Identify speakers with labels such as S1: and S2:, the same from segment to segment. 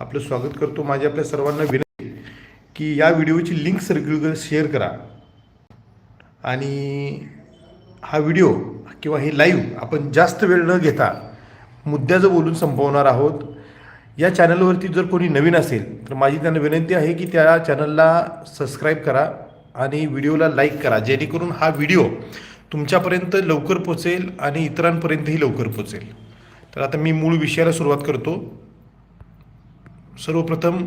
S1: आपलं स्वागत करतो माझी आपल्या सर्वांना विनंती की या व्हिडिओची लिंक सर्क्युलर शेअर करा. आणि हा व्हिडिओ किंवा हे लाईव्ह आपण जास्त वेळ न घेता मुद्द्याचं बोलून संपवणार आहोत. या चॅनलवरती जर कोणी नवीन असेल तर माझी त्यांना विनंती आहे की त्या चॅनलला सबस्क्राईब करा आणि व्हिडिओला लाईक करा जेणेकरून हा व्हिडिओ तुमच्यापर्यंत लवकर पोचेल आणि इतरांपर्यंतही लवकर पोचेल. तर आता मी मूळ विषयाला सुरुवात करतो. सर्वप्रथम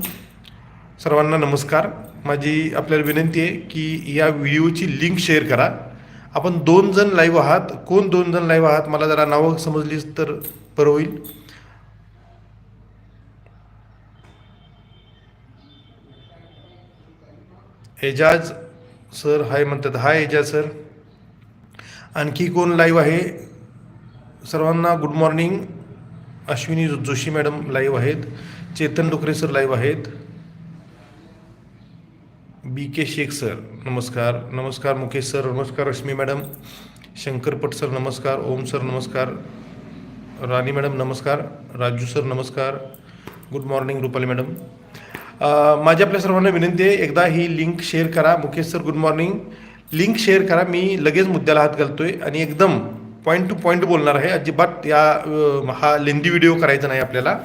S1: सर्वांना नमस्कार. माझी आपल्याला विनंती आहे की या व्हिडिओची लिंक शेअर करा. आपण दोन जण लाईव्ह आहात. कोण दोन जण लाईव्ह आहात? मला जरा नावं समजलीच तर बरं होईल. एजाज सर हाय म्हणतात. हाय एजाज सर आणखी कोण लाईव्ह आहे? सर्वांना गुड मॉर्निंग अश्विनी जो- जोशी मॅडम लाईव्ह आहेत. चेतन डोकरे सर लाईव्ह आहेत. बी के शेख सर नमस्कार. नमस्कार मुकेश सर नमस्कार रश्मी मॅडम शंकरपट सर नमस्कार. ओम सर नमस्कार. राणी मॅडम नमस्कार. राजू सर नमस्कार. गुड मॉर्निंग रुपाली मॅडम माझ्या माझी आपल्या सर्वांना विनंती आहे एकदा ही लिंक शेअर करा. Mukesh sir good morning link share करा. मी लगेच मुद्द्याला हात घालतोय आणि एकदम पॉईंट टू पॉईंट बोलणार आहे. अजिबात या हा लेंदी व्हिडिओ करायचा नाही आपल्याला.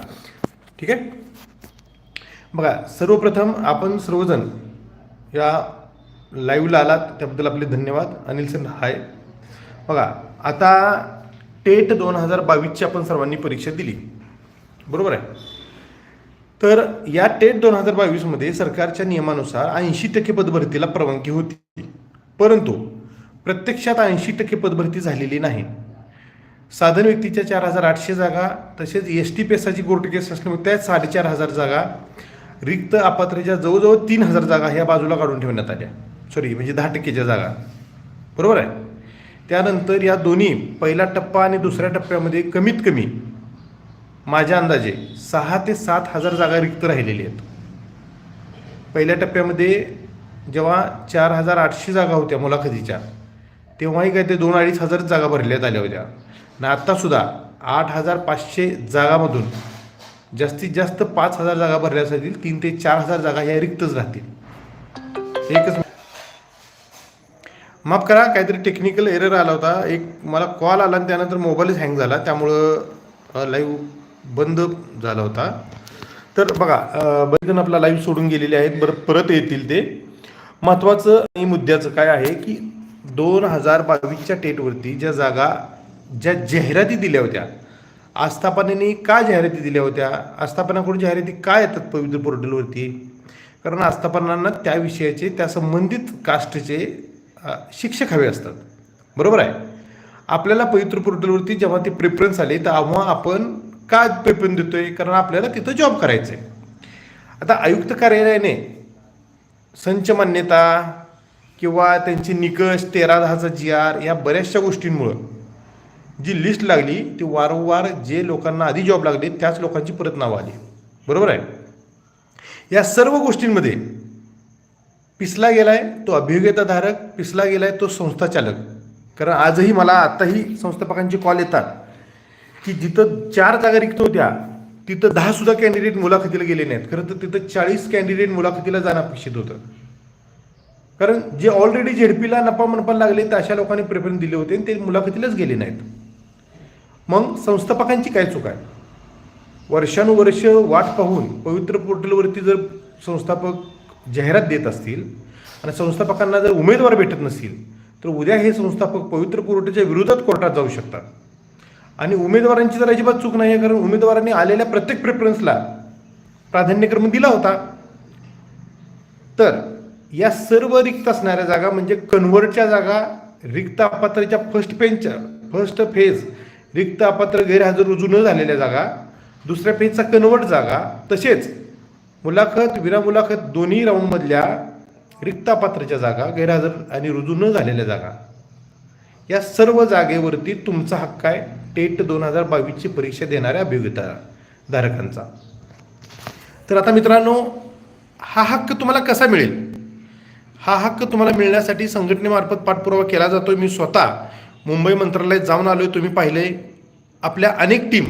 S1: ठीक आहे? बघा सर्वप्रथम आपण सर्वजण या लाईव्हला आलात त्याबद्दल आपले धन्यवाद. अनिल सर हाय बघा आता टेट दोन हजार बावीसची आपण सर्वांनी परीक्षा दिली. बरोबर आहे? तर या टेट दोन हजार बावीसमध्ये सरकारच्या नियमानुसार ऐंशी टक्के पदभरतीला परवानगी होती. परंतु प्रत्यक्षात ऐंशी टक्के पदभरती झालेली नाही. साधन व्यक्तीच्या चार हजार आठशे जागा तसेच एस टी पेसाची कोर्ट केस असल्यामुळे त्या साडेचार हजार जागा रिक्त अपात्रेच्या जवळजवळ तीन हजार जागा ह्या बाजूला काढून ठेवण्यात आल्या. सॉरी म्हणजे दहा टक्केच्या जागा. बरोबर आहे? त्यानंतर या दोन्ही पहिला टप्पा आणि दुसऱ्या टप्प्यामध्ये कमीत कमी माझ्या अंदाजे सहा ते सात हजार जागा रिक्त राहिलेली आहेत. पहिल्या टप्प्यामध्ये जेव्हा चार हजार आठशे जागा होत्या मुलाखतीच्या तेव्हाही काय ते दोन अडीच हजार जागा भरण्यात आल्या होत्या. आणि आत्तासुद्धा आठ हजार पाचशे जागामधून जास्तीत जास्त पाच हजार जागा भरल्या जातील तीन ते चार हजार जागा ह्या रिक्तच राहतील. एकच माफ करा काहीतरी टेक्निकल एरर आला होता. एक मला कॉल आला आणि त्यानंतर मोबाईलच हँग झाला. त्यामुळं लाईव्ह बंद झाला होता. तर बघा अ, बरेच जण आपला लाईव्ह सोडून गेलेले आहेत. बरं परत येतील ते. महत्त्वाचं आणि मुद्द्याचं काय आहे की दोन हजार बावीसच्या टेटवरती ज्या जागा ज्या जाहिराती दिल्या होत्या आस्थापनेने का जाहिराती दिल्या होत्या आस्थापनाकडून जाहिराती का येतात पवित्र पोर्टलवरती? कारण आस्थापनांना त्या विषयाचे त्या संबंधित कास्टचे शिक्षक हवे असतात. बरोबर आहे? आपल्याला पवित्र पोर्टलवरती जेव्हा ते प्रेफरन्स आले तेव्हा आपण का प्रेफरन्स देतोय? कारण आपल्याला तिथं जॉब करायचं आहे आता आयुक्त कार्यालयाने संच मान्यता किंवा त्यांचे निकष तेरा दहाचा जी आर या बऱ्याचशा गोष्टींमुळं जी लिस्ट लागली ती वारंवार जे लोकांना आधी जॉब लागले त्याच लोकांची परत नावं आली. बरोबर आहे? या सर्व गोष्टींमध्ये पिसला गेलाय तो अभियोग्यताधारक पिसला गेलाय तो संस्था चालक. कारण आजही मला आत्ताही संस्थापकांचे कॉल येतात की जिथं चार जागा रिक्त होत्या तिथं दहा सुद्धा कॅन्डिडेट मुलाखतीला गेले नाहीत. खरं तर तिथं चाळीस कॅन्डिडेट मुलाखतीला जाणं अपेक्षित होतं. कारण जे ऑलरेडी झेडपीला नफा मनपा लागले तर अशा लोकांनी प्रेफरन्स दिले होते आणि ते मुलाखतीलाच गेले नाहीत. मग संस्थापकांची काय चूक आहे? वर्षानुवर्ष वाट पाहून पवित्र पोर्टलवरती जर संस्थापक जाहिरात देत असतील आणि संस्थापकांना जर उमेदवार भेटत नसतील तर उद्या हे संस्थापक पवित्र पोर्टलच्या विरोधात कोर्टात जाऊ शकतात. आणि उमेदवारांची तर अजिबात चूक नाही आहे कारण उमेदवारांनी आलेल्या प्रत्येक प्रेफरन्सला प्राधान्यक्रम दिला होता. तर या सर्व रिक्त असणाऱ्या जागा म्हणजे कन्व्हर्टच्या जागा रिक्त अपात्रच्या फर्स्ट पेनच्या फर्स्ट फेज रिक्त अपात्र गैरहजर रुजू न झालेल्या जागा दुसऱ्या पेजचा कन्वर्ट जागा तसेच मुलाखत विनामुलाखत दोन्ही राऊंडमधल्या रिक्त अपात्रच्या जागा गैरहजर आणि रुजू न झालेल्या जागा. या सर्व जागेवरती तुमचा हक्क आहे. टेट दोन हजार बावीसची परीक्षा देणाऱ्या अभियोगिता धारकांचा. तर आता मित्रांनो हा हक्क तुम्हाला कसा मिळेल? हा हक्क तुम्हाला मिळण्यासाठी संघटनेमार्फत पाठपुरावा केला जातोय. मी स्वतः मुंबई मंत्रालयात जाऊन आलो आहे तुम्ही पाहिले आपल्या अनेक टीम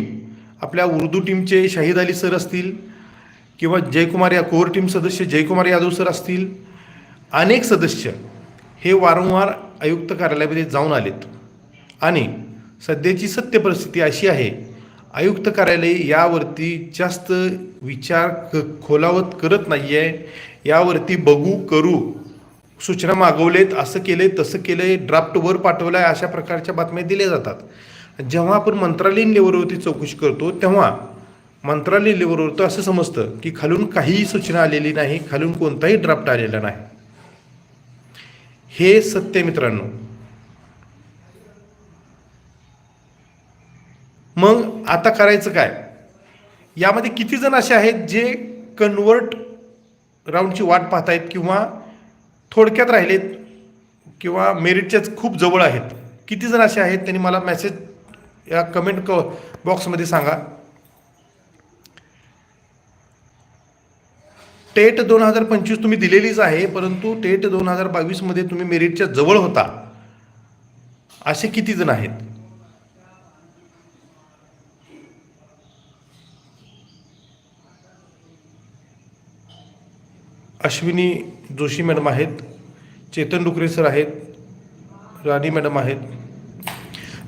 S1: आपल्या उर्दू टीमचे शाहिद अली सर असतील किंवा जयकुमार या कोर टीम सदस्य जयकुमार यादव सर असतील अनेक सदस्य हे वारंवार आयुक्त कार्यालयामध्ये जाऊन आलेत. आणि सध्याची सत्य परिस्थिती अशी आहे आयुक्त कार्यालय यावरती जास्त विचार क खोलावत करत नाही आहे यावरती बघू करू. सूचना मागवलेत असं केलंय तसं केलंय ड्राफ्ट वर पाठवलाय अशा प्रकारच्या बातम्या दिल्या जातात. जेव्हा आपण मंत्रालयीन लेवलवरती चौकशी करतो तेव्हा मंत्रालय लेवलवरती असं समजतं की खालून काहीही सूचना आलेली नाही खालून कोणताही ड्राफ्ट आलेला नाही. हे सत्य मित्रांनो. मग आता करायचं काय? यामध्ये किती जण असे आहेत जे कन्वर्ट राऊंडची वाट पाहतायत किंवा थोडक्यात राहिलेत किंवा मेरिटच्याच खूप जवळ आहेत. किती जण असे आहेत? त्यांनी मला मेसेज या कमेंट क बॉक्समध्ये सांगा. टेट दोन हजार पंचवीस तुम्ही दिलेलीच आहे परंतु टेट दोन हजार बावीसमध्ये तुम्ही मेरिटच्या जवळ होता. असे किती जण आहेत? अश्विनी जोशी मॅडम आहेत चेतन डुकरे सर आहेत राणी मॅडम आहेत.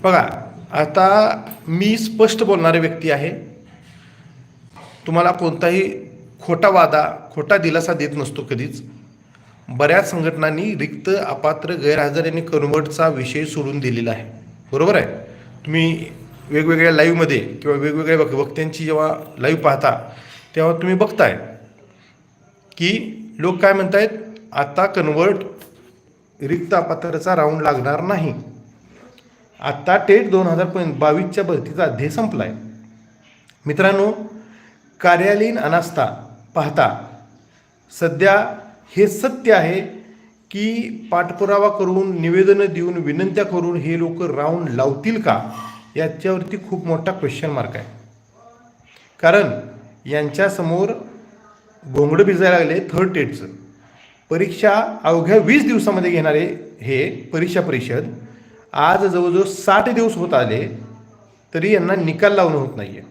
S1: बघा आता मी स्पष्ट बोलणारी व्यक्ती आहे. तुम्हाला कोणताही खोटा वादा खोटा दिलासा देत नसतो कधीच. बऱ्याच संघटनांनी रिक्त अपात्र गैरहजर यांनी कन्वर्टचा विषय सोडून दिलेला आहे. बरोबर आहे? तुम्ही वेगवेगळ्या लाईव्हमध्ये किंवा वेगवेगळ्या वक्त्यांची जेव्हा लाईव्ह पाहता तेव्हा तुम्ही बघताय की लोक काय म्हणतायत आता कन्वर्ट रिक्त अपात्रचा राऊंड लागणार नाही. आत्ता टेट दोन हजार पण बावीसच्या भरतीचा अध्याय संपलाय. मित्रांनो कार्यालयीन अनास्था पाहता सध्या हे सत्य आहे की पाठपुरावा करून निवेदनं देऊन विनंत्या करून हे लोक राऊंड लावतील का याच्यावरती खूप मोठा क्वेश्चन मार्क आहे. कारण यांच्यासमोर घोंगडं भिजायला लागले थर्ड टेटचं परीक्षा अवघ्या वीस दिवसामध्ये घेणारे हे परीक्षा परिषद आज जवळजवळ साठ दिवस होत आले तरी यांना निकाल लावणं होत नाही आहे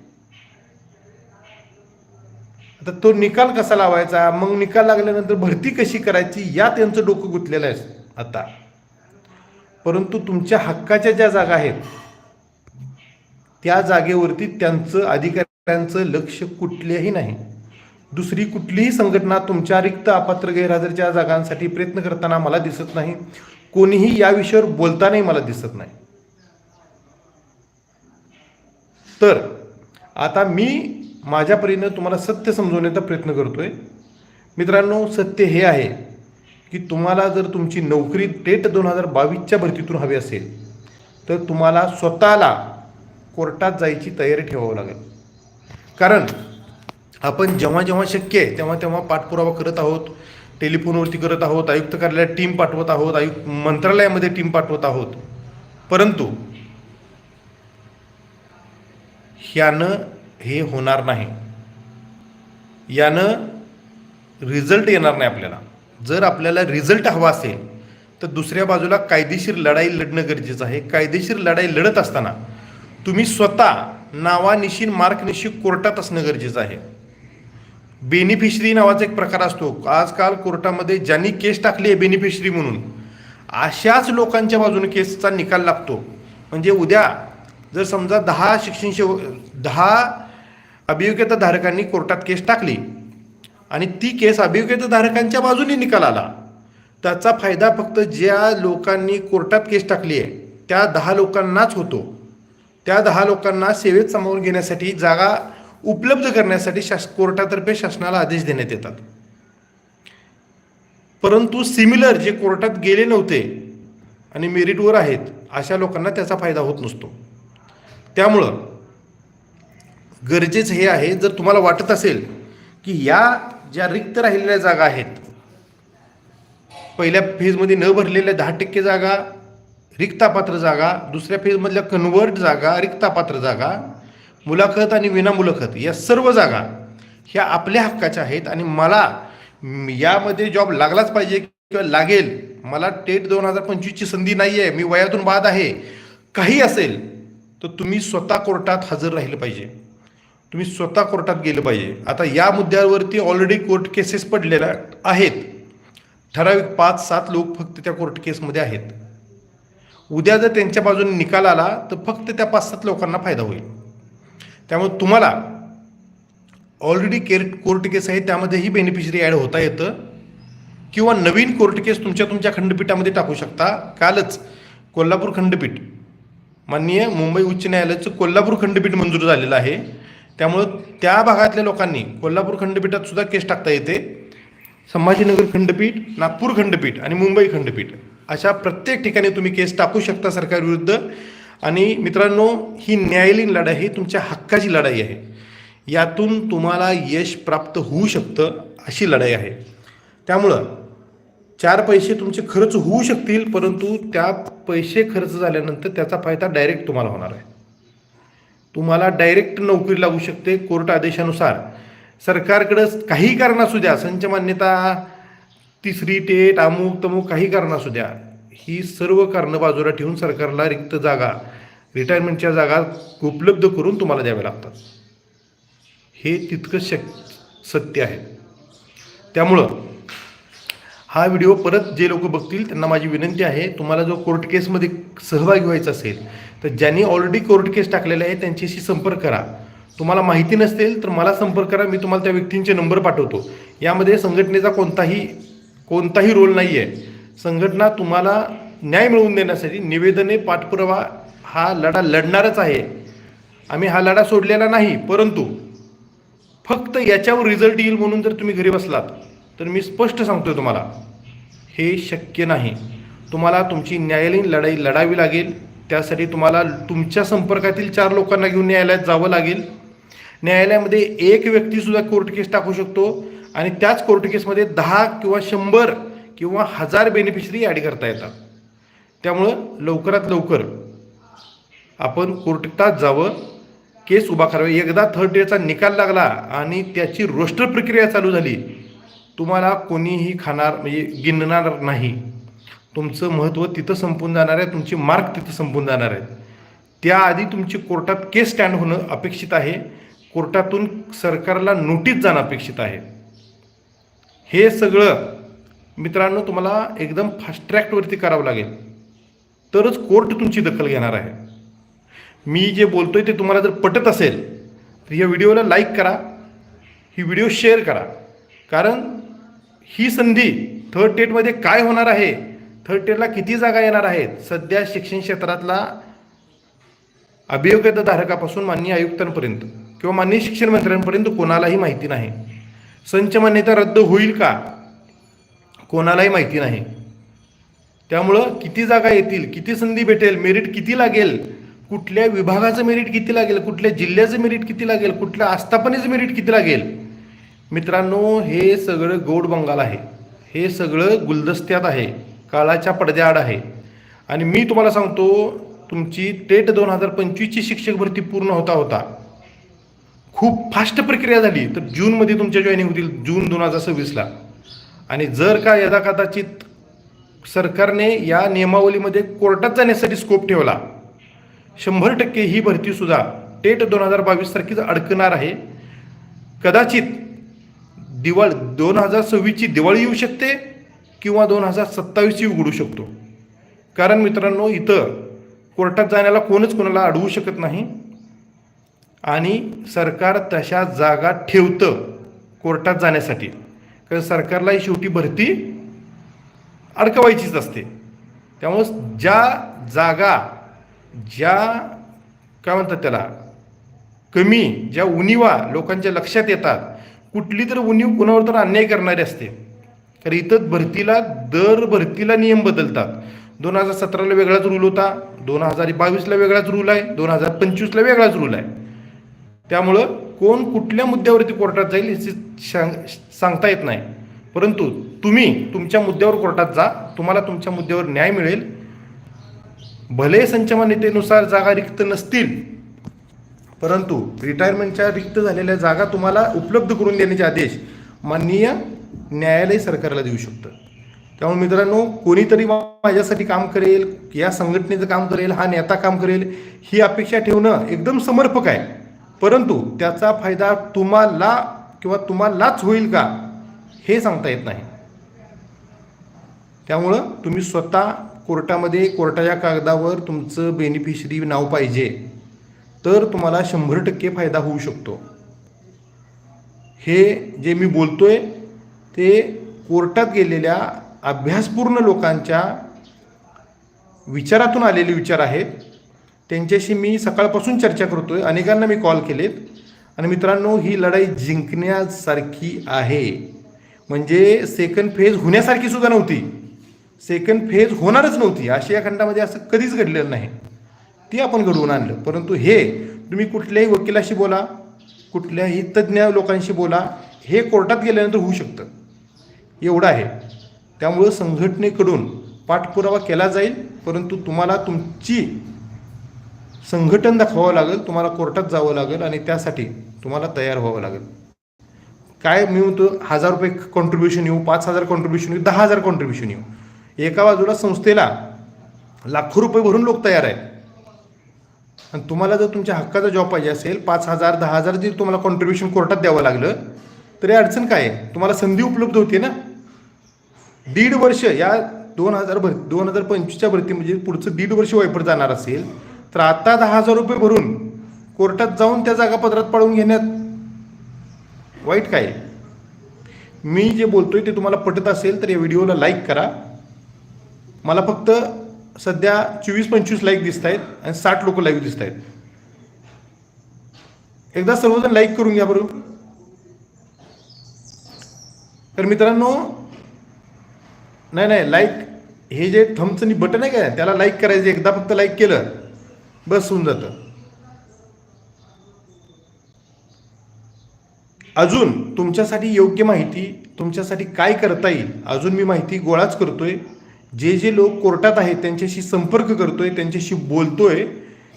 S1: आता तो निकाल कसा लावायचा? मग निकाल लागल्यानंतर भरती कशी करायची? या त्यांचं डोकं गुंतलेलं आहे आता. परंतु तुमच्या हक्काच्या ज्या जागा आहेत त्या जागेवरती त्यांचं अधिकाऱ्यांचं लक्ष कुठलेही नाही. दुसरी कुठलीही संघटना तुमच्या रिक्त अपात्र गैरहजरच्या जागांसाठी प्रयत्न करताना मला दिसत नाही. कोणीही या विषयावर बोलतानाही मला दिसत नाही. तर आता मी माझ्या परीनं तुम्हाला सत्य समजवण्याचा प्रयत्न करतोय. मित्रांनो सत्य हे आहे की तुम्हाला जर तुमची नोकरी टेट दोन हजार बावीसच्या भरतीतून हवी असेल तर तुम्हाला स्वतःला कोर्टात जायची तयारी ठेवावं लागेल. कारण आपण जेव्हा जेव्हा शक्य आहे तेव्हा तेव्हा पाठपुरावा करत आहोत टेलिफोनवरती करत आहोत आयुक्त कार्यालयात टीम पाठवत आहोत आयुक्त मंत्रालयामध्ये टीम पाठवत आहोत. परंतु ह्यानं हे होणार नाही. यानं रिझल्ट येणार नाही आपल्याला. जर आपल्याला रिझल्ट हवा असेल तर दुसऱ्या बाजूला कायदेशीर लढाई लढणं गरजेचं आहे. कायदेशीर लढाई लढत असताना तुम्ही स्वतः नावानिशी मार्कनिशी कोर्टात असणं गरजेचं आहे. बेनिफिशरी नावाचा एक प्रकार असतो. आजकाल कोर्टामध्ये ज्यांनी केस टाकली आहे बेनिफिशरी म्हणून अशाच लोकांच्या बाजूने केसचा निकाल लागतो. म्हणजे उद्या जर समजा दहा शिक्षण शेव दहा अभियोग्यताधारकांनी कोर्टात केस टाकली आणि ती केस अभियोग्यताधारकांच्या बाजूने निकाल आला त्याचा फायदा फक्त ज्या लोकांनी कोर्टात केस टाकली आहे त्या दहा लोकांनाच होतो. त्या दहा लोकांना सेवेत सामावून घेण्यासाठी जागा उपलब्ध करण्यासाठी शास कोर्टातर्फे शासनाला आदेश देण्यात येतात. परंतु सिमिलर जे कोर्टात गेले नव्हते आणि मेरिटवर आहेत अशा लोकांना त्याचा फायदा होत नसतो. त्यामुळं गरजेचं हे आहे जर तुम्हाला वाटत असेल की या ज्या रिक्त राहिलेल्या जागा आहेत पहिल्या फेजमध्ये न भरलेल्या दहा टक्के जागा रिक्तापात्र जागा दुसऱ्या फेजमधल्या कन्वर्ट जागा रिक्तापात्र जागा मुलाखत आणि विनामुलाखत या सर्व जागा ह्या आपल्या हक्काच्या आहेत आणि मला यामध्ये जॉब लागलाच पाहिजे किंवा लागेल मला टेट दोन हजार पंचवीसची संधी नाही आहे मी वयातून बाद आहे काही असेल तर तुम्ही स्वतः कोर्टात हजर राहिलं पाहिजे. तुम्ही स्वतः कोर्टात गेलं पाहिजे. आता या मुद्द्यावरती ऑलरेडी कोर्ट केसेस पडलेल्या आहेत. ठराविक पाच सात लोक फक्त त्या कोर्ट केसमध्ये आहेत. उद्या जर त्यांच्या बाजूने निकाल आला तर फक्त त्या पाच सात लोकांना फायदा होईल. त्यामुळे तुम्हाला ऑलरेडी केर कोर्ट केस आहे त्यामध्येही बेनिफिशरी ॲड होता येतं. किंवा नवीन कोर्ट केस तुमच्या तुमच्या खंडपीठामध्ये टाकू शकता. कालच कोल्हापूर खंडपीठ माननीय मुंबई उच्च न्यायालयाचं कोल्हापूर खंडपीठ मंजूर झालेलं आहे. त्यामुळं त्या भागातल्या लोकांनी कोल्हापूर खंडपीठात सुद्धा केस टाकता येते. संभाजीनगर खंडपीठ नागपूर खंडपीठ आणि मुंबई खंडपीठ अशा प्रत्येक ठिकाणी तुम्ही केस टाकू शकता सरकारविरुद्ध. आणि मित्रांनो ही न्यायालयीन लढाई ही तुमच्या हक्काची लढाई आहे. यातून तुम्हाला यश प्राप्त होऊ शकतं अशी लढाई आहे. त्यामुळं चार पैसे तुमचे खर्च होऊ शकतील परंतु त्या पैसे खर्च झाल्यानंतर त्याचा फायदा डायरेक्ट तुम्हाला होणार आहे. तुम्हाला डायरेक्ट नोकरी लागू शकते. कोर्ट आदेशानुसार सरकारकडं काही कारण असू द्या संच मान्यता तिसरी टेट अमुक तमुक काही कारण असू द्या ही सर्व कारणं बाजूला ठेवून सरकारला रिक्त जागा रिटायरमेंटच्या जागा उपलब्ध करून तुम्हाला द्याव्या लागतात. हे तितकं शक सत्य आहे. त्यामुळं हा व्हिडिओ परत जे लोक बघतील त्यांना माझी विनंती आहे तुम्हाला जो कोर्ट केसमध्ये सहभागी व्हायचा असेल तर ज्यांनी ऑलरेडी कोर्ट केस टाकलेले आहे त्यांच्याशी संपर्क करा. तुम्हाला माहिती नसेल तर मला संपर्क करा. मी तुम्हाला त्या व्यक्तींचे नंबर पाठवतो. यामध्ये संघटनेचा कोणताही कोणताही रोल नाही आहे संघटना तुम्हाला न्याय मिळवून देण्यासाठी निवेदने पाठपुरावा हा लढा लढणारच आहे. आम्ही हा लढा सोडलेला नाही परंतु फक्त याच्यावर रिझल्ट येईल म्हणून जर तुम्ही घरी बसलात तर मी स्पष्ट सांगतोय तुम्हाला हे शक्य नाही. तुम्हाला तुमची न्यायालयीन लढाई लढावी लागेल त्यासाठी तुम्हाला तुमच्या संपर्कातील चार लोकांना घेऊन न्यायालयात जावं लागेल. न्यायालयामध्ये एक व्यक्तीसुद्धा कोर्ट केस टाकू शकतो आणि त्याच कोर्ट केसमध्ये दहा किंवा शंभर किंवा हजार बेनिफिशरी ॲड करता येतात. त्यामुळं लवकरात लवकर आपण कोर्टात जावं केस उभा करावे. एकदा थर्ड डेचा निकाल लागला आणि त्याची रोस्टर प्रक्रिया चालू झाली तुम्हाला कोणीही खाणार म्हणजे गिनणार नाही. तुमचं महत्त्व तिथं संपून जाणार आहे तुमचे मार्क तिथं संपून जाणार आहेत. त्याआधी तुमची कोर्टात केस स्टँड होणं अपेक्षित आहे. कोर्टातून सरकारला नोटीस जाणं अपेक्षित आहे. हे सगळं मित्रांनो तुम्हाला एकदम फास्ट ट्रॅकवरती करावं लागेल. तरच कोर्ट तुमची दखल घेणार आहे. मी जे बोलतोय ते तुम्हाला जर पटत असेल तर या व्हिडिओला लाईक करा. ही व्हिडिओ शेअर करा. कारण ही संधी थर्ड टेटमध्ये काय होणार आहे? थर्ड टेटला किती जागा येणार आहेत? सध्या शिक्षण क्षेत्रातला अभियोग्यताधारकापासून माननीय आयुक्तांपर्यंत किंवा माननीय शिक्षण मंत्र्यांपर्यंत कोणालाही माहिती नाही. संच मान्यता रद्द होईल का? कोणालाही माहिती नाही. त्यामुळं किती जागा येतील किती संधी भेटेल मेरिट किती लागेल कुठल्या विभागाचं मेरिट किती लागेल कुठल्या जिल्ह्याचं मेरिट किती लागेल कुठल्या आस्थापनेचं मेरिट किती लागेल? मित्रांनो हे सगळं गोड बंगाल आहे. हे सगळं गुलदस्त्यात आहे. काळाच्या पडद्याआड आहे. आणि मी तुम्हाला सांगतो तुमची टेट दोन हजार पंचवीसची शिक्षक भरती पूर्ण होता होता. खूप फास्ट प्रक्रिया झाली. तर जूनमध्ये तुमच्या जॉईनिंग होतील जून दोन हजार सव्वीसला. आणि जर का यदा कदाचित सरकारने या नियमावलीमध्ये कोर्टात जाण्यासाठी स्कोप ठेवला शंभर टक्के ही भरतीसुद्धा टेट दोन हजार बावीस सारखीच अडकणार आहे. कदाचित दिवाळ दोन हजार सव्वीसची दिवाळी येऊ शकते किंवा दोन हजार सत्तावीसची उघडू शकतो. कारण मित्रांनो इथं कोर्टात जाण्याला कोणच कोणाला अडवू शकत नाही. आणि सरकार तशा जागा ठेवतं कोर्टात जाण्यासाठी. कारण सरकारलाही शेवटी भरती अडकवायचीच असते. त्यामुळं ज्या जागा ज्या काय म्हणतात त्याला कमी ज्या उणीवा लोकांच्या लक्षात येतात कुठली तर उणीव कुणावर तर अन्याय करणारी असते. कारण इथं भरतीला दर भरतीला नियम बदलतात. दोन हजार सतराला वेगळाच रूल होता दोन हजार बावीसला वेगळाच रूल आहे दोन हजार पंचवीसला वेगळाच रूल आहे. त्यामुळं कोण कुठल्या मुद्द्यावरती कोर्टात जाईल याची सांग सांगता येत नाही. परंतु तुम्ही तुमच्या मुद्द्यावर कोर्टात जा तुम्हाला तुमच्या मुद्द्यावर न्याय मिळेल. भले संचमान्यतेनुसार जागा रिक्त नसतील परंतु रिटायरमेंटच्या रिक्त झालेल्या जागा तुम्हाला उपलब्ध करून देण्याचे आदेश माननीय न्यायालय सरकारला देऊ शकतं. त्यामुळे मित्रांनो कोणीतरी माझ्यासाठी काम करेल या संघटनेचं काम करेल हा नेता काम करेल ही अपेक्षा ठेवणं एकदम समर्पक आहे. परंतु त्याचा फायदा तुम्हाला किंवा तुम्हालाच होईल का हे सांगता येत नाही. त्यामुळं तुम्ही स्वतः कोर्टामध्ये कोर्टाच्या कागदावर तुमचं बेनिफिशरी नाव पाहिजे तर तुम्हाला शंभर टक्के फायदा होऊ शकतो. हे जे मी बोलतोय ते कोर्टात गेलेल्या अभ्यासपूर्ण लोकांच्या विचारातून आलेले विचार आहेत. त्यांच्याशी मी सकाळपासून चर्चा करतो आहे अनेकांना मी कॉल केलेत. आणि मित्रांनो ही लढाई जिंकण्यासारखी आहे. म्हणजे सेकंड फेज होण्यासारखी सुद्धा नव्हती. सेकंड फेज होणारच नव्हती. आशिया खंडामध्ये असं कधीच घडलेलं नाही. ती आपण घडवून आणलं. परंतु हे तुम्ही कुठल्याही वकिलाशी बोला कुठल्याही तज्ज्ञ लोकांशी बोला हे कोर्टात गेल्यानंतर होऊ शकतं. एवढं आहे. त्यामुळं संघटनेकडून पाठपुरावा केला जाईल. परंतु तुम्हाला तुमची संघटन दाखवावं लागेल तुम्हाला कोर्टात जावं लागेल आणि त्यासाठी तुम्हाला तयार व्हावं लागेल. काय मी म्हणतो हजार रुपये कॉन्ट्रीब्युशन येऊ पाच हजार कॉन्ट्रीब्युशन येऊ दहा हजार कॉन्ट्रीब्युशन येऊ. एका बाजूला संस्थेला लाखो रुपये भरून लोक तयार आहेत. आणि तुम्हाला जर तुमच्या हक्काचा जॉब पाहिजे असेल पाच हजार दहा हजार जरी तुम्हाला कॉन्ट्रीब्युशन कोर्टात द्यावं लागलं तरी अडचण काय आहे? तुम्हाला संधी उपलब्ध होते ना? दीड वर्ष या दोन हजार भर दोन हजार पंचवीसच्या भरती म्हणजे पुढचं दीड वर्ष वायपर जाणार असेल तर आता दहा हजार रुपये भरून कोर्टात जाऊन त्या जागा पत्रात पाडून घेण्यात वाईट काय? मी जे बोलतोय ते तुम्हाला पटत असेल तर या व्हिडिओला लाईक करा. मला फक्त सध्या चोवीस पंचवीस लाईक दिसत आहेत आणि साठ लोक लाईव्ह दिसत आहेत एकदा सर्वजण लाईक करून घ्या बरोबर तर मित्रांनो नाही नाही लाईक हे जे थम्सचं बटन आहे का त्याला लाईक करायचं एकदा फक्त लाईक केलं. बस होऊन जातं. अजून तुमच्यासाठी योग्य माहिती तुमच्यासाठी काय करता येईल अजून मी माहिती गोळाच करतोय. जे जे लोक कोर्टात आहेत त्यांच्याशी संपर्क करतोय त्यांच्याशी बोलतोय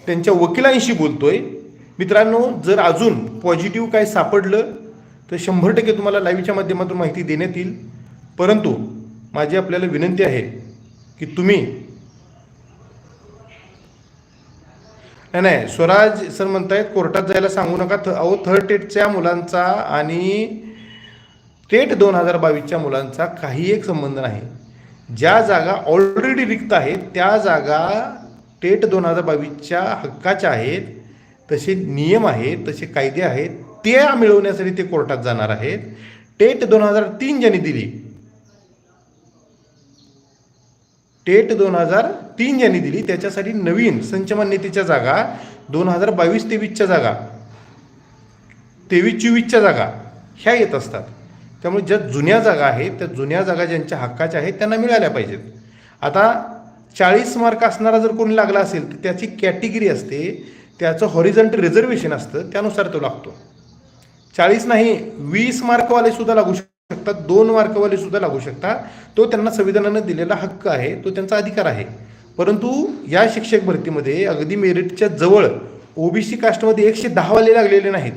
S1: त्यांच्या वकिलांशी बोलतोय. मित्रांनो जर अजून पॉझिटिव्ह काय सापडलं तर शंभर टक्के तुम्हाला लाईव्हच्या माध्यमातून माहिती देण्यात येईल. परंतु माझी आपल्याला विनंती आहे की तुम्ही नाही नाही स्वराज सर म्हणतायत कोर्टात जायला सांगू नका. थ अहो थर्ड टेटच्या मुलांचा आणि टेट दोन हजार बावीसच्या मुलांचा काही एक संबंध नाही. ज्या जागा ऑलरेडी रिक्त आहेत त्या जागा टेट दोन हजार बावीसच्या हक्काच्या आहेत तसे नियम आहेत तसे कायदे आहेत ते मिळवण्यासाठी ते कोर्टात जाणार आहेत. टेट दोन हजार तीन ज्यांनी दिली टेट दोन हजार तीन ज्यांनी दिली. त्याच्यासाठी नवीन संचमान्यतेच्या जागा दोन हजार बावीस तेवीसच्या जागा तेवीस चोवीसच्या जागा ह्या येत असतात. त्यामुळे ज्या जुन्या जागा आहेत त्या जुन्या जागा ज्यांच्या हक्काच्या आहेत त्यांना मिळाल्या पाहिजेत. आता चाळीस मार्क असणारा जर कोणी लागला असेल तर त्याची कॅटेगरी असते त्याचं हॉरिझंट रिझर्वेशन असतं त्यानुसार तो लागतो. चाळीस नाही वीस मार्कवाले सुद्धा लागू शकतात दोन मार्कवाले सुद्धा लागू शकतात तो त्यांना संविधानानं दिलेला हक्क आहे तो त्यांचा अधिकार आहे. परंतु या शिक्षक भरतीमध्ये अगदी मेरिटच्या जवळ ओबीसी कास्टमध्ये एकशे दहावाले लागलेले नाहीत.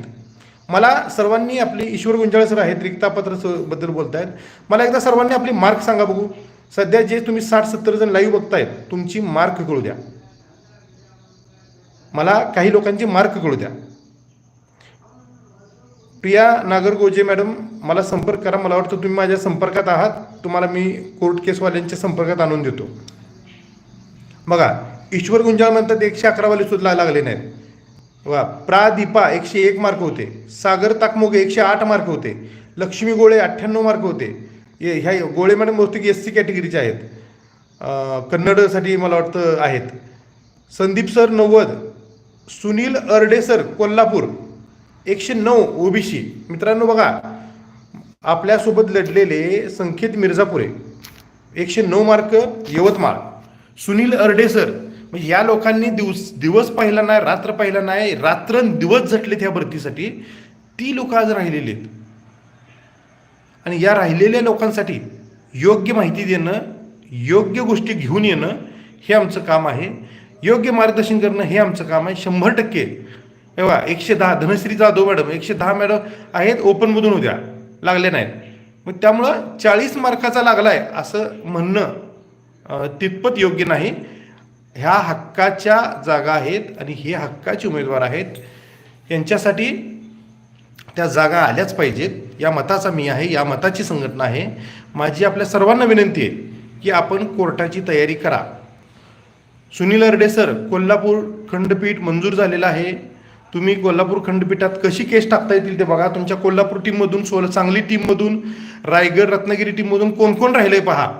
S1: मला सर्वांनी आपली ईश्वर गुंजाळ सर आहेत रिक्तापत्रबद्दल बोलतायत. मला एकदा सर्वांनी आपली मार्क सांगा बघू. सध्या जे तुम्ही साठ सत्तर जण लाईव्ह बघतायत तुमची मार्क कळू द्या. मला काही लोकांची मार्क कळू द्या. प्रिया नागरगोजे मॅडम मला संपर्क करा. मला वाटतं तुम्ही माझ्या संपर्कात आहात. तुम्हाला मी कोर्ट केसवाल्यांच्या संपर्कात आणून देतो. बघा ईश्वर गुंजाळ म्हणतात एकशे अकरावाले सुद्धा लागले नाहीत. वा प्रादीपा एकशे एक मार्क होते. सागर ताकमोगे एकशे आठ मार्क होते. लक्ष्मी गोळे अठ्ठ्याण्णव मार्क होते. ये ह्या गोळे मॅडम बहुतेक एस सी कॅटेगरीचे आहेत. कन्नडसाठी मला वाटतं आहेत. संदीप सर नव्वद सुनील अर्डे सर कोल्हापूर. एकशे नऊ ओबीसी मित्रांनो बघा आपल्यासोबत लढलेले संकेत मिर्झापुरे. एकशे नऊ मार्क यवतमाळ. सुनील अर्डेसर म्हणजे या लोकांनी दिवस दिवस पाहिला नाही रात्र पाहिला नाही रात्र दिवस झटलेत ह्या भरतीसाठी. ती लोक आज राहिलेली आहेत. आणि या राहिलेल्या लोकांसाठी योग्य माहिती देणं योग्य गोष्टी घेऊन येणं हे आमचं काम आहे. योग्य मार्गदर्शन करणं हे आमचं काम आहे. शंभर टक्के तेव्हा एकशे दहा धनश्री जाधव मॅडम एकशे दहा मॅडम आहेत ओपनमधून उद्या. लागले नाहीत. मग त्यामुळं चाळीस मार्काचा लागलाय असं म्हणणं तितपत योग्य नाही. ह्या हक्काच्या जागा आहेत आणि हे हक्काचे उमेदवार आहेत. यांच्यासाठी त्या जागा आल्याच पाहिजेत. या मताचा मी आहे या मताची संघटना आहे. माझी आपल्या सर्वांना विनंती आहे की आपण कोर्टाची तयारी करा. सुनील अर्डे सर कोल्हापूर खंडपीठ मंजूर झालेलं आहे. तुम्ही कोल्हापूर खंडपीठात कशी केस टाकता येतील ते बघा. तुमच्या कोल्हापूर टीममधून सोल सांगली टीममधून रायगड रत्नागिरी टीममधून कोण कोण राहिलंय पहा.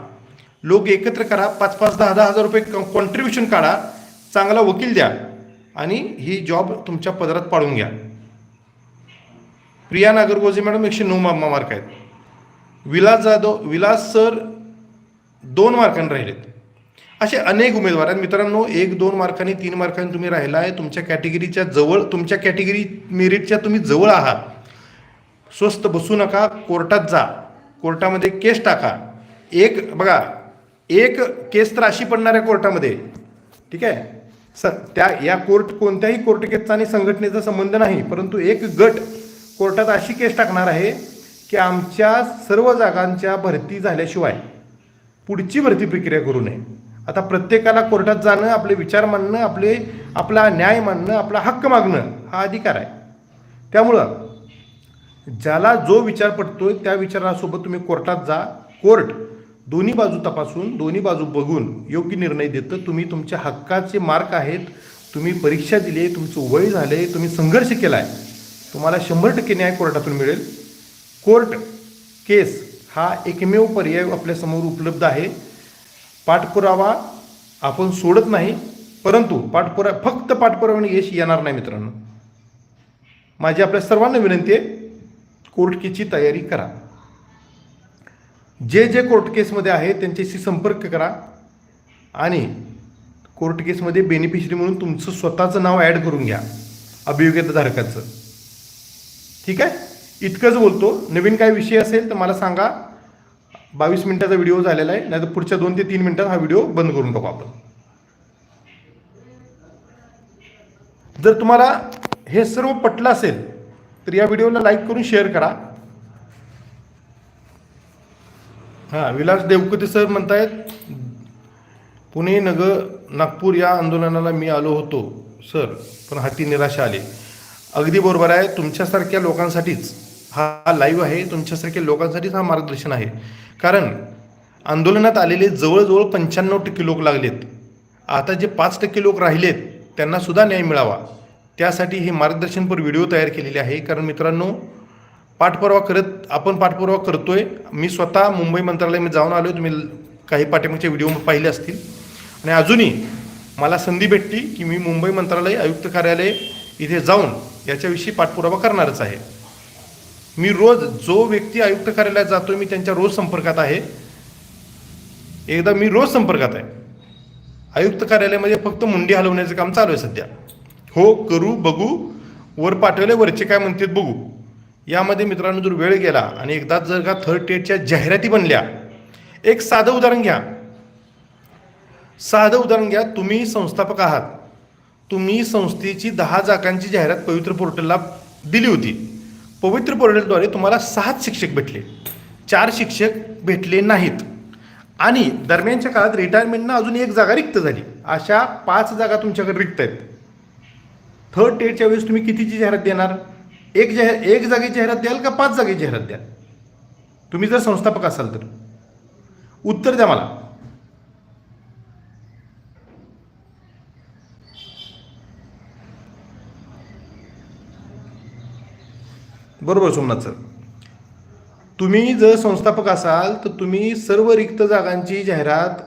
S1: लोक एकत्र करा. पाच पाच दहा दहा हजार रुपये कॉन्ट्रीब्युशन काढा. चांगला वकील द्या. आणि ही जॉब तुमच्या पदरात पाडून घ्या. प्रिया नागरगोजे मॅडम एकशे नऊ मार्क आहेत. विलास जाधव विलास सर दोन मार्कांनी राहिलेत. असे अनेक उमेदवार आहेत. मित्रांनो एक दोन मार्कांनी तीन मार्कांनी तुम्ही राहिला आहे तुमच्या कॅटेगरीच्या जवळ तुमच्या कॅटेगरी मेरिटच्या तुम्ही जवळ आहात. स्वस्त बसू नका कोर्टात जा. कोर्टामध्ये केस टाका. एक बघा एक केस तर अशी पडणार आहे कोर्टामध्ये. ठीक आहे? स त्या या कोर्ट कोणत्याही कोर्ट केसचा आणि संघटनेचा संबंध नाही. परंतु एक गट कोर्टात अशी केस टाकणार आहे की आमच्या सर्व जागांच्या भरती झाल्याशिवाय पुढची भरती प्रक्रिया करू नये. आता प्रत्येकाला कोर्टात जाणं आपले विचार मांडणं आपले आपला न्याय मांडणं आपला हक्क मागणं हा अधिकार आहे. त्यामुळं ज्याला जो विचार पडतोय त्या विचारासोबत तुम्ही कोर्टात जा. कोर्ट दोन्ही बाजू तपासून दोन्ही बाजू बघून योग्य निर्णय देतं. तुम्ही तुमच्या हक्काचे मार्क आहेत. तुम्ही परीक्षा दिली आहे तुमचं वय झाले तुम्ही संघर्ष केला आहे तुम्हाला शंभर टक्के न्याय कोर्टातून मिळेल. कोर्ट केस हा एकमेव पर्याय आपल्यासमोर उपलब्ध आहे. पाठपुरावा आपण सोडत नाही परंतु पाठपुरा फक्त पाठपुराव्याने यश येणार नाही मित्रांनो. माझी आपल्या सर्वांना विनंती आहे कोर्ट केसची तयारी करा. जे जे कोर्ट केसमध्ये आहे त्यांच्याशी संपर्क करा आणि कोर्ट केसमध्ये बेनिफिशरी म्हणून तुमचं स्वतःचं नाव ॲड करून घ्या अभियोग्यताधारकाचं ठीक आहे? इतकंच बोलतो. नवीन काय विषय असेल तर मला सांगा. बावीस मिनिटाचा व्हिडिओ झालेला आहे नाहीतर पुढच्या दोन ते तीन मिनिटात हा व्हिडिओ बंद करून टाकू आपण. जर तुम्हाला हे सर्व पटलं असेल तर या व्हिडिओला लाईक करून शेअर करा. हां विलास देवकुते सर म्हणतायत पुणे नगर नागपूर या आंदोलनाला मी आलो होतो सर पण हाती निराशा आली. अगदी बरोबर आहे तुमच्यासारख्या लोकांसाठीच हा लाईव्ह आहे तुमच्यासारख्या लोकांसाठीच हा मार्गदर्शन आहे. कारण आंदोलनात आलेले जवळजवळ पंच्याण्णव टक्के लोक लागलेत. आता जे पाच टक्के लोक राहिलेत त्यांना सुद्धा न्याय मिळावा. त्यासाठी हे मार्गदर्शनपर व्हिडिओ तयार केलेले आहे. कारण मित्रांनो पाठपुरावा करत आपण पाठपुरावा करतोय. मी स्वतः मुंबई मंत्रालयामध्ये जाऊन आलो तुम्ही काही पाठिंबाचे व्हिडिओ पाहिले असतील. आणि अजूनही मला संधी भेटली की मी मुंबई मंत्रालय आयुक्त कार्यालय इथे जाऊन याच्याविषयी पाठपुरावा करणारच आहे. मी रोज जो व्यक्ती आयुक्त कार्यालयात जातो मी त्यांच्या रोज संपर्कात आहे. एकदा मी रोज संपर्कात आहे. आयुक्त कार्यालयामध्ये फक्त मुंडी हलवण्याचं काम चालू आहे सध्या. हो करू बघू वर पाठवले वरचे काय म्हणतात बघू. यामध्ये मित्रांनो जर वेळ गेला आणि एकदा जर का थर्ड टेटच्या जाहिराती बनल्या एक साधं उदाहरण घ्या. साधं उदाहरण घ्या तुम्ही संस्थापक आहात. तुम्ही संस्थेची दहा जागांची जाहिरात पवित्र पोर्टलला दिली होती. पवित्र पोर्टलद्वारे तुम्हाला सहाच शिक्षक भेटले. चार शिक्षक भेटले नाहीत. आणि दरम्यानच्या काळात रिटायरमेंटनं अजून एक जागा रिक्त झाली. अशा पाच जागा तुमच्याकडे रिक्त आहेत. थर्ड टेटच्या वेळेस तुम्ही कितीची जाहिरात देणार? एक जाहीर एक जागेची जाहिरात द्याल का पाच जागेची जाहिरात द्याल? तुम्ही जर संस्थापक असाल तर. उत्तर द्या मला. बरोबर सोमनाथ सर तुम्ही जर संस्थापक असाल तर तुम्ही सर्व रिक्त जागांची जाहिरात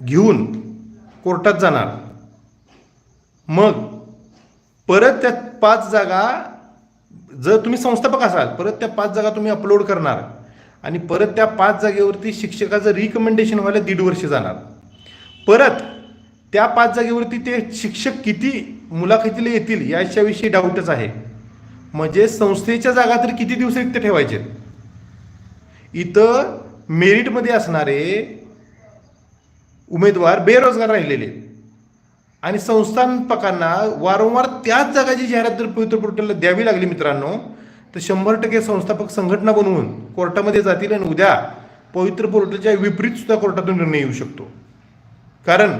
S1: घेऊन कोर्टात जाणार. मग परत त्या पाच जागा जर तुम्ही संस्थापक असाल परत त्या पाच जागा तुम्ही अपलोड करणार. आणि परत त्या पाच जागेवरती शिक्षकाचं रिकमेंडेशन व्हायला दीड वर्ष जाणार. परत त्या पाच जागेवरती ते शिक्षक किती मुलाखतीला येतील याच्याविषयी डाऊटच आहे. म्हणजे संस्थेच्या जागा तर किती दिवस रिक्त ठेवायचे? इथं मेरिटमध्ये असणारे उमेदवार बेरोजगार राहिलेले. आणि संस्थापकांना वारंवार त्याच जागाची जाहिरात जर पवित्र पोर्टलला द्यावी लागली मित्रांनो तर शंभर टक्के संस्थापक संघटना बनवून कोर्टामध्ये जातील आणि उद्या पवित्र पोर्टलच्या विपरीत सुद्धा कोर्टातून निर्णय येऊ शकतो. कारण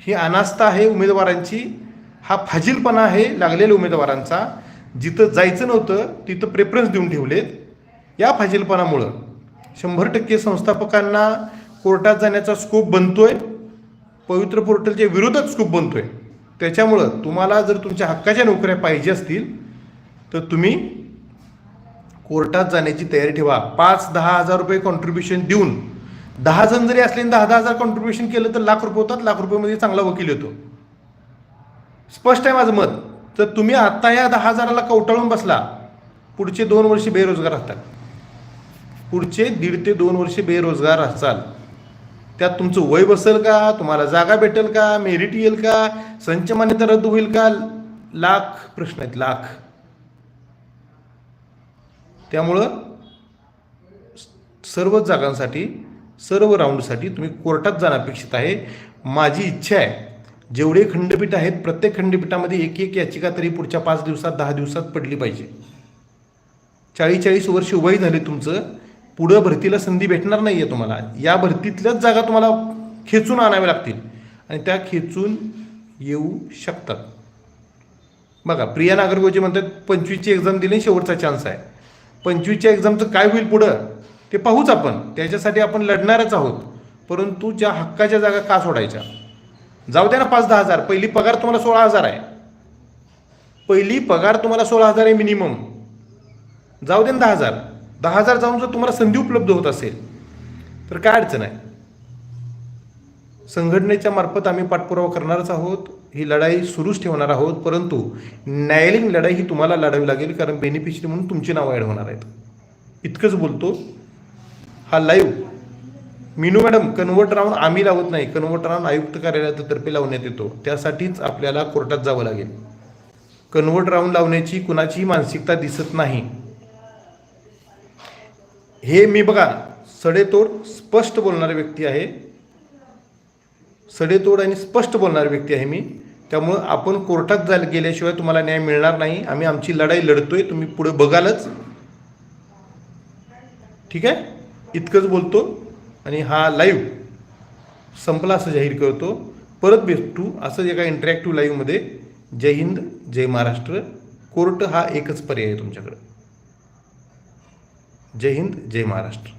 S1: ही अनास्था आहे उमेदवारांची हा फाजीलपणा आहे लागलेल्या उमेदवारांचा. जिथं जायचं नव्हतं तिथं प्रेफरन्स देऊन ठेवलेत. या फाजीलपणामुळं. शंभर टक्के संस्थापकांना कोर्टात जाण्याचा स्कोप बनतोय. पवित्र पोर्टलच्या विरोधात स्कोप बनतोय. त्याच्यामुळं तुम्हाला जर तुमच्या हक्काच्या नोकऱ्या पाहिजे असतील तर तुम्ही कोर्टात जाण्याची तयारी ठेवा. पाच दहा हजार रुपये कॉन्ट्रीब्युशन देऊन. दहा जण जरी असले दहा दहा हजार कॉन्ट्रीब्युशन केलं तर लाख रुपये होतात. लाख रुपयामध्ये चांगला वकील येतो. स्पष्ट आहे माझं मत. तर तुम्ही आत्ता या दहा हजाराला कवटाळून बसला. पुढचे दोन वर्ष बेरोजगार असतात. पुढचे दीड ते दोन वर्ष बेरोजगार असाल. त्यात तुमचं वय बसेल का? तुम्हाला जागा भेटेल का? मेरिट येईल का? संच मान्यता रद्द होईल का? लाख प्रश्न आहेत लाख. त्यामुळं सर्व जागांसाठी सर्व राऊंडसाठी तुम्ही कोर्टात जाणं अपेक्षित आहे. माझी इच्छा आहे जेवढे खंडपीठ आहेत प्रत्येक खंडपीठामध्ये एक एक याचिका तरी पुढच्या पाच दिवसात दहा दिवसात पडली पाहिजे. चाळीस चाळीस वर्ष वय झाले तुमचं पुढं भरतीला संधी भेटणार नाही आहे तुम्हाला. या भरतीतल्याच जागा तुम्हाला खेचून आणाव्या लागतील आणि त्या खेचून येऊ शकतात. बघा प्रिया नागरगोजी म्हणतात पंचवीसची एक्झाम दिली शेवटचा चान्स आहे. पंचवीसच्या एक्झामचं काय होईल पुढं ते पाहूच आपण. त्याच्यासाठी आपण लढणारच आहोत. परंतु ज्या हक्काच्या जागा का सोडायच्या? जाऊ द्या ना पाच दहा हजार. पहिली पगार तुम्हाला सोळा हजार आहे. पहिली पगार तुम्हाला सोळा हजार आहे मिनिमम जाऊ दे ना दहा हजार. दहा हजार जाऊन जर तुम्हाला संधी उपलब्ध होत असेल तर काय अडचण आहे? संघटनेच्या मार्फत आम्ही पाठपुरावा करणारच आहोत. ही लढाई सुरूच ठेवणार आहोत. परंतु न्यायालयीन लढाई ही तुम्हाला लढावी लागेल कारण बेनिफिशरी म्हणून तुमची नावं ॲड होणार आहेत. इतकंच बोलतो. हा live Minu madam convert round आम्ही लावत नाही. कन्वर्ट राऊंड आयुक्त कार्यालयातर्फे लावण्यात येतो त्यासाठीच आपल्याला कोर्टात जावं लागेल. कन्वर्ट राऊंड लावण्याची कुणाचीही मानसिकता दिसत नाही. हे मी बघा सडेतोड स्पष्ट बोलणारी व्यक्ती आहे. सडेतोड आणि स्पष्ट बोलणारी व्यक्ती आहे मी. त्यामुळं आपण कोर्टात जायला गेल्याशिवाय तुम्हाला न्याय मिळणार नाही. आम्ही आमची लढाई लढतोय. तुम्ही पुढे बघालच. ठीक आहे? इतकंच बोलतो. आणि हा लाईव्ह संपला असं जाहीर करतो. परत भेटू असं एका इंटरॅक्टिव्ह लाईव्हमध्ये जय हिंद जय महाराष्ट्र. कोर्ट हा एकच पर्याय आहे तुमच्याकडं. जय हिंद जय महाराष्ट्र.